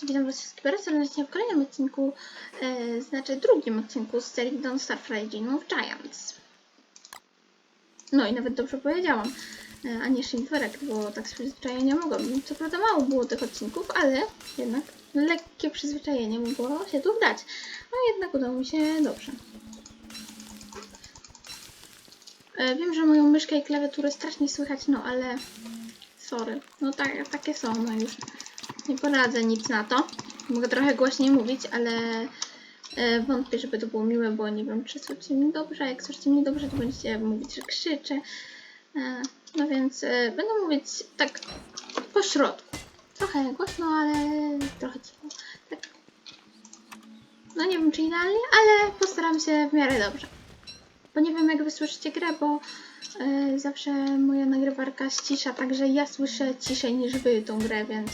cześć, witam was wszystkich bardzo serdecznie w kolejnym odcinku, e, znaczy drugim odcinku z serii Don't Starve Legend of Giants. No i nawet dobrze powiedziałam, e, a nie Shindwerek, bo tak z przyzwyczajenia mogłabym. Co prawda mało było tych odcinków, ale jednak lekkie przyzwyczajenie mogło się tu wdać. No jednak udało mi się dobrze. E, wiem, że moją myszkę i klawiaturę strasznie słychać, no ale sorry. No tak, takie są, no już nie poradzę nic na to. Mogę trochę głośniej mówić, ale e, wątpię, żeby to było miłe, bo nie wiem, czy słyszycie mnie dobrze. Jak słyszycie mnie dobrze, to będziecie mówić, że krzyczę. E, no więc e, będę mówić tak po środku. Trochę głośno, ale trochę cicho. Tak. No nie wiem, czy idealnie, ale postaram się w miarę dobrze. Bo nie wiem, jak wy słyszycie grę, bo zawsze moja nagrywarka ścisza, także ja słyszę ciszej niż wy tą grę, więc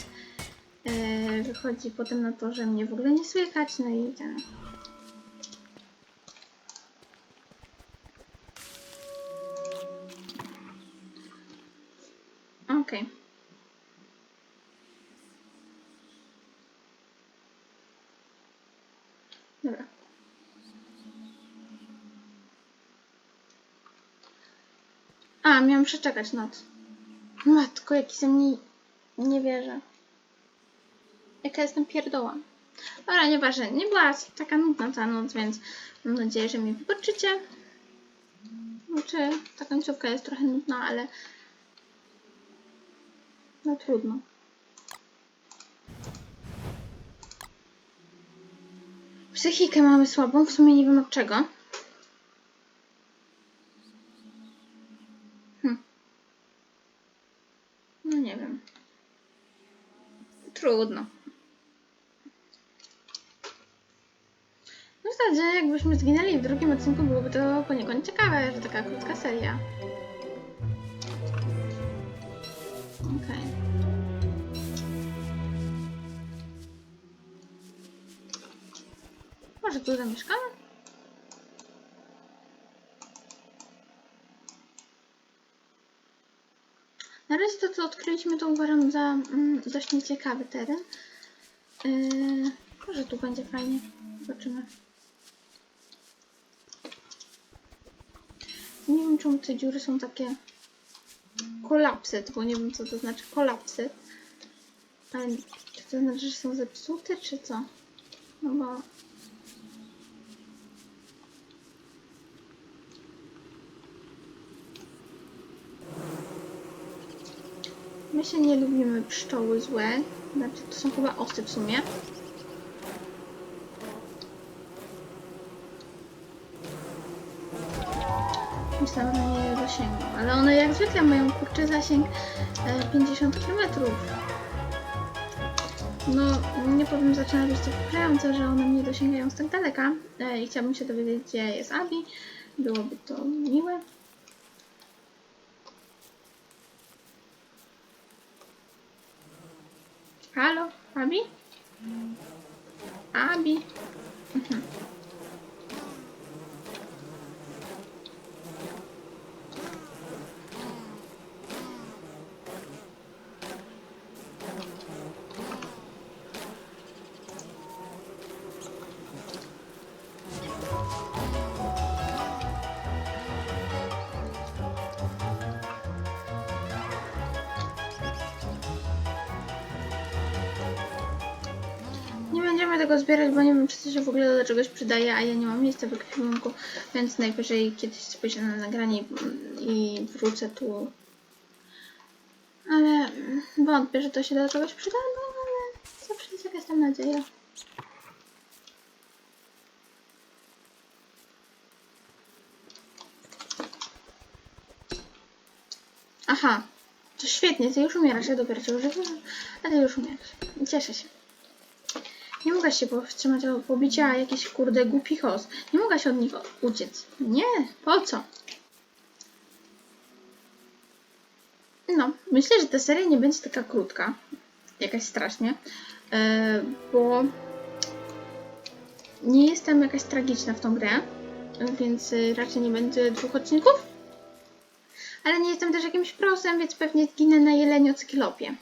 e, wychodzi potem na to, że mnie w ogóle nie słychać, no i ten. Okej. Dobra. A, miałam przeczekać noc. Matko, jaki ze mnie nie wierzę. Jaka jestem pierdoła. Dobra, nieważne. Nie była taka nudna ta noc, więc mam nadzieję, że mi wybaczycie. Znaczy, ta końcówka jest trochę nudna, ale no trudno. Psychikę mamy słabą, w sumie nie wiem od czego. Hm. No nie wiem. Trudno. No w zasadzie jakbyśmy zginęli w drugim odcinku byłoby to poniekąd ciekawe, że taka krótka seria. Okej. Może tu zamieszkamy? Na razie to, co odkryliśmy, to uważam za mm, dość nieciekawy teren. Yy, może tu będzie fajnie. Zobaczymy. Nie wiem, czemu te dziury są takie kolapsy, bo nie wiem, co to znaczy kolapsy. Ale czy to znaczy, że są zepsute, czy co? No bo... My się nie lubimy pszczoły złe. Znaczy, to są chyba osy w sumie. Myślałam, że nie dosięgną, ale one jak zwykle mają kurczy zasięg e, 50 km. No, nie powiem, zaczyna być to wkurzające, że one mnie dosięgają z tak daleka e, i chciałabym się dowiedzieć, gdzie jest Abi. Byłoby to miłe. Halo, Abi? Abi? Mhm. Będziemy tego zbierać, bo nie wiem, czy to się w ogóle do czegoś przydaje, a ja nie mam miejsca w ekwipunku, więc najwyżej kiedyś spojrzę na nagranie i, wrócę tu. Ale wątpię, że to się do czegoś przyda, no ale zawsze jest jakaś tam nadzieja. Aha, to świetnie, ty już umierasz, ja dopiero cię używam, a ty już umierasz. Cieszę się. Nie mogę się powstrzymać od pobicia jakichś kurde głupich os. Nie mogę się od nich uciec. Nie, po co? No, myślę, że ta seria nie będzie taka krótka. Jakaś strasznie. e, bo nie jestem jakaś tragiczna w tą grę, więc e, raczej nie będzie dwóch odcinków. Ale nie jestem też jakimś prosem, więc pewnie zginę na jeleniocykilopie.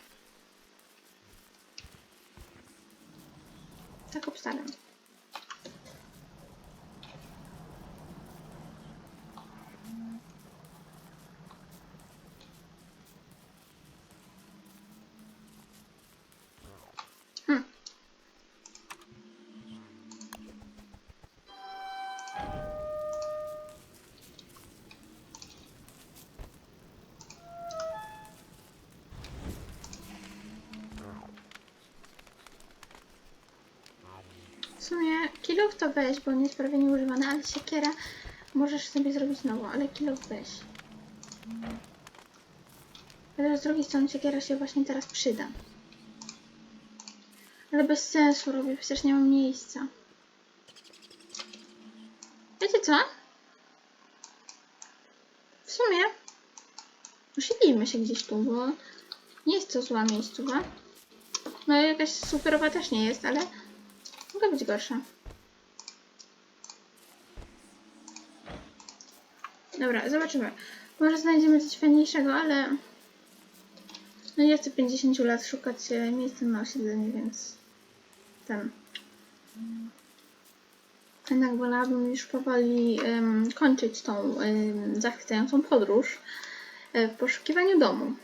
Tak obstawiam. Sumie kilów to weź, bo on jest prawie nieużywany, ale siekiera możesz sobie zrobić nową, ale kilów weź. Ale z drugiej strony siekiera się właśnie teraz przyda. Ale bez sensu robię, przecież nie mam miejsca. Wiecie co? W sumie osiedlijmy się gdzieś tu, bo nie jest to zła miejscowa. No jakaś superowa też nie jest, ale mogę być gorsza. Dobra, zobaczymy. Może znajdziemy coś fajniejszego, ale no nie chcę 50 lat szukać e, miejsca na osiedlenie, więc ten. Jednak wolałabym już powoli em, kończyć tą em, zachwycającą podróż e, w poszukiwaniu domu.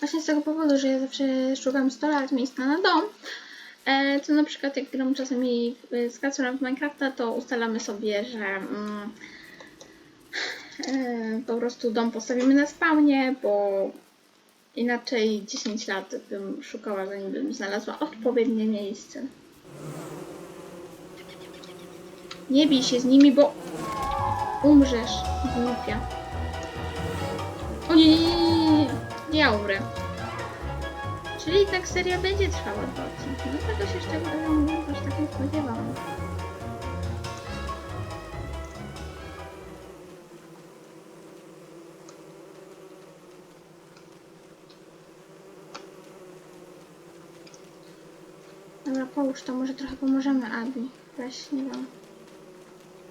Właśnie z tego powodu, że ja zawsze szukam 100 lat miejsca na dom, e, to na przykład jak gram czasami e, z Kacurem w Minecrafta, to ustalamy sobie, że mm, e, po prostu dom postawimy na spawnie, bo inaczej 10 lat bym szukała, zanim bym znalazła odpowiednie miejsce. Nie bij się z nimi, bo umrzesz, głupia. O nie, nie, ja. Czyli tak seria będzie trwała dwa odcinki. No tego się szczerze mówiąc aż tak nie spodziewałam. Dobra, połóż to, może trochę pomożemy Abi. Weź, nie wiem.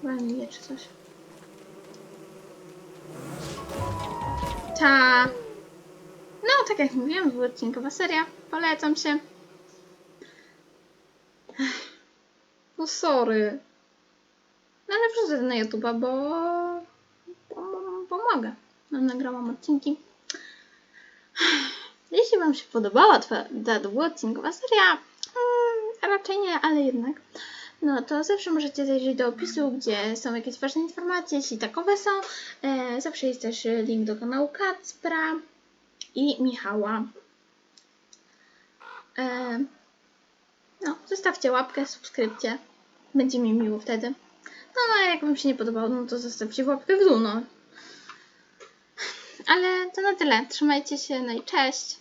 Walnij je czy coś. Ta. Tak jak mówiłam, dwuodcinkowa seria. Polecam się. No sorry. No ale wrzucę na YouTube'a, bo... bo... bo mogę. No, nagrałam odcinki. Jeśli Wam się podobała twa- ta dwuodcinkowa seria, mm, raczej nie, ale jednak, no to zawsze możecie zajrzeć do opisu, gdzie są jakieś ważne informacje, jeśli takowe są. E, zawsze jest też link do kanału Kacpra i Michała. E, no, zostawcie łapkę, subskrypcję. Będzie mi miło wtedy. No, a jak Wam się nie podobało, no to zostawcie łapkę w dół, no. Ale to na tyle. Trzymajcie się, no i cześć!